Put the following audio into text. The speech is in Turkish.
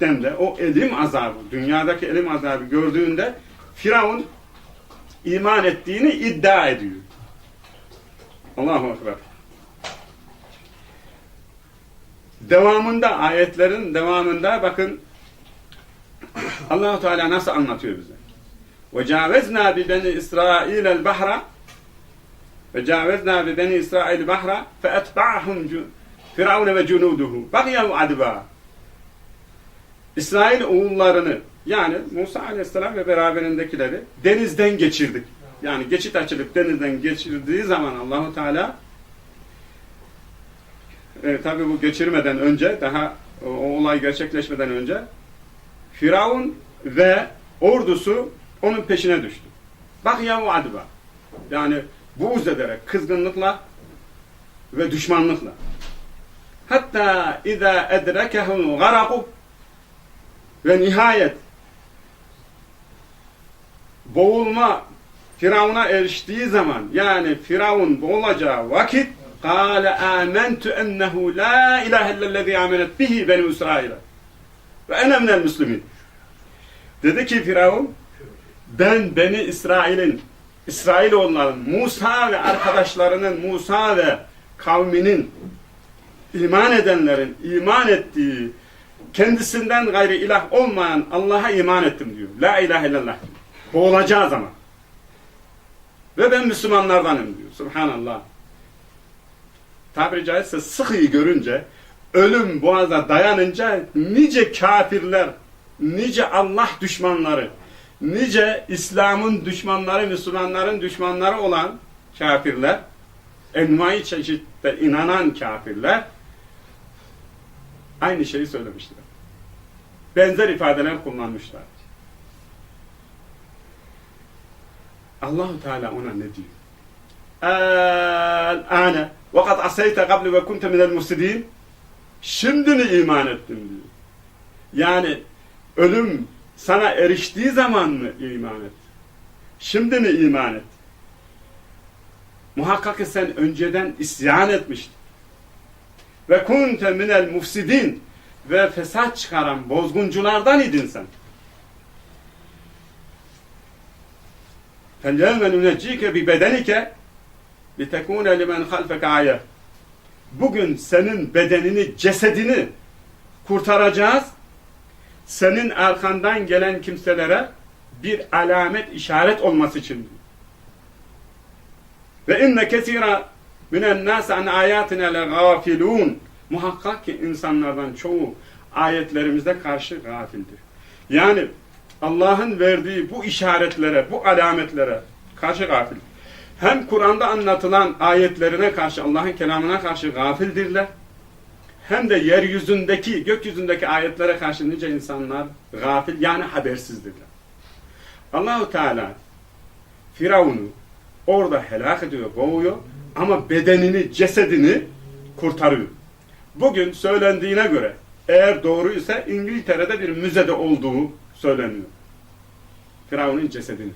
gerçekten de o elim azabı, dünyadaki elim azabı gördüğünde Firavun iman ettiğini iddia ediyor. Allahu Ekber. Devamında ayetlerin devamında bakın Allahu Teala nasıl anlatıyor bize. Ve cavezna bi beni İsrail el bahra ve cavezna bi beni İsrail bahra fe etba'hum Firavun ve cunuduhu. Bakiyahu adba. İsrail oğullarını yani Musa Aleyhisselam ve beraberindekileri denizden geçirdik. Yani geçit açılıp denizden geçirdiği zaman Allahu Teala e, tabi bu geçirmeden önce daha o, o olay gerçekleşmeden önce Firavun ve ordusu onun peşine düştü. Bak ya o adba. Yani buğz ederek, kızgınlıkla ve düşmanlıkla. Hatta اِذَا اَدْرَكَهُمْ غَرَقُ ve nihayet boğulma Firavun'a eriştiği zaman yani Firavun boğulacağı vakit قال آمنت أنه لا إله إلا الذي آمنت به بني إسرائيل ve ene minel müslimin. Dedi ki Firavun ben Beni İsrail'in İsrailoğulların Musa ve arkadaşlarının Musa ve kavminin iman edenlerin iman ettiği kendisinden gayri ilah olmayan Allah'a iman ettim diyor. La ilahe illallah. Boğulacağı zaman. Ve ben Müslümanlardanım diyor. Subhanallah. Tabiri caizse sıhıyı görünce ölüm boğaza dayanınca nice kafirler, nice Allah düşmanları, nice İslam'ın düşmanları, Müslümanların düşmanları olan kafirler, envai çeşitte inanan kafirler aynı şeyi söylemişler. Benzer ifadeler kullanmışlar. Allahu Teala ona ne diyor? El-ane ve kad asayte qabli ve kunte Şimdi mi iman ettin diyor. Yani ölüm sana eriştiği zaman mı iman et? Şimdi mi iman et? Muhakkak ki sen önceden isyan etmiştin. Ve kunte minel mufsidin ve fesat çıkaran bozgunculardan idin sen. فَالْيَوْمَ نُنَجِّيكَ بِبَدَنِكَ لِتَكُونَ لِمَنْ خَلْفَكَ آيَةً Bugün senin bedenini, cesedini kurtaracağız. Senin arkandan gelen kimselere bir alamet, işaret olması için. Ve inne kesira minen nas an ayatina legafilun. Muhakkak ki insanlardan çoğu ayetlerimizde karşı gafildir. Yani Allah'ın verdiği bu işaretlere, bu alametlere karşı gafil. Hem Kur'an'da anlatılan ayetlerine karşı, Allah'ın kelamına karşı gafildirler. Hem de yeryüzündeki, gökyüzündeki ayetlere karşı nice insanlar gafil, yani habersizdirler. Allahu Teala Firavun'u orada helak ediyor, boğuyor ama bedenini, cesedini kurtarıyor. Bugün söylendiğine göre eğer doğruysa İngiltere'de bir müzede olduğu söyleniyor. Firavun'un cesedini.